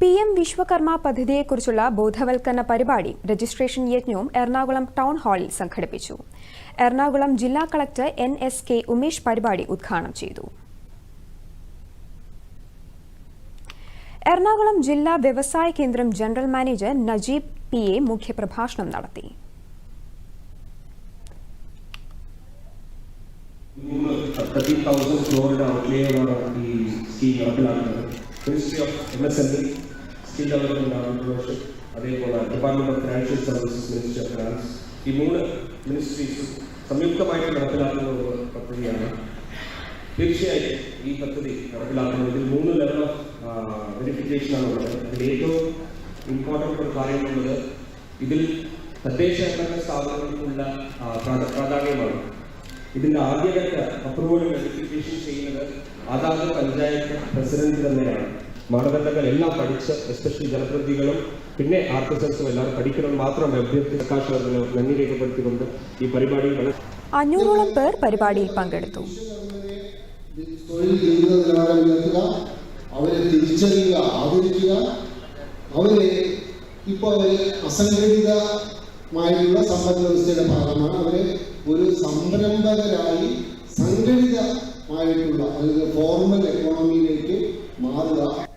P M Vishwakarma പദ്ധതിയെക്കുറിച്ചുള്ള ബോധവൽക്കരണ പരിപാടി registration യജ്ഞവും Ernakulam town ഹാളിൽ സംഘടിപ്പിച്ചു. എറണാകുളം ജില്ലാ collector N S K Umesh പരിപാടി ഉദ്ഘാടനം ചെയ്തു. എറണാകുളം ജില്ലാ വ്യവസായ കേന്ദ്രം general manager Najeeb P A മുഖ്യപ്രഭാഷണം നടത്തി. ക്രോറിന്റെ ഈ സ്കീം നടപ്പിലാക്കുന്നത്. ministry of M S M E skill development and അതേപോലെ department of financial services ministry of finance ഈ മൂന്ന് മിനിസ്ട്രീസ് സംയുക്തമായിട്ട് നടപ്പിലാക്കുന്ന ഒരു പദ്ധതിയാണ് തീർച്ചയായും ഈ പദ്ധതി നടപ്പിലാക്കുന്നതിൽ മൂന്ന് ലെവൽ ഓഫ് വെരിഫിക്കേഷൻ ആണ് ഉള്ളത് അതിൽ ഏറ്റവും ഇമ്പോർട്ടൻ്റ് ഒരു കാര്യമുള്ളത് ഇതിൽ തദ്ദേശ ഭരണ സ്ഥാപനങ്ങൾക്കുള്ള ആ, പ്രാധ- പ്രാധാന്യമാണ് ഇതിന്റെ ആദ്യഘട്ട അപ്രൂവൽ വെരിഫിക്കേഷൻ ചെയ്യുന്നത് അതാത് പഞ്ചായത്ത് പ്രസിഡന്റ് തന്നെയാണ്. മാനദണ്ഡങ്ങൾ എല്ലാം പഠിച്ച് എസ്പെഷ്യലി ജനപ്രതിനിധികളും പിന്നെ ആർട്ടിസൻസും എല്ലാവരും പഠിക്കണം മാത്രം അഭ്യർത്ഥി പ്രകാശ് അവർക്ക് നന്ദി രേഖപ്പെടുത്തിക്കൊണ്ട് ഈ പരിപാടി അഞ്ഞൂറോളം പേർ പരിപാടിയിൽ പങ്കെടുത്തു. തൊഴിൽ ജീവിത നിലവാരം ഉയർത്തുക അവരെ തിരിച്ചറിയുക ആദരിക്കുക അവരെ ഇപ്പോൾ അവരെ അസംഘടിതമായിട്ടുള്ള സമ്പദ് വ്യവസ്ഥയുടെ ഭാഗമാണ്. അവരെ സംരംഭകരായി സംഘടിതമായിട്ടുള്ള അല്ലെങ്കിൽ ഫോർമൽ എക്കോണമിയിലേക്ക് മാറുക.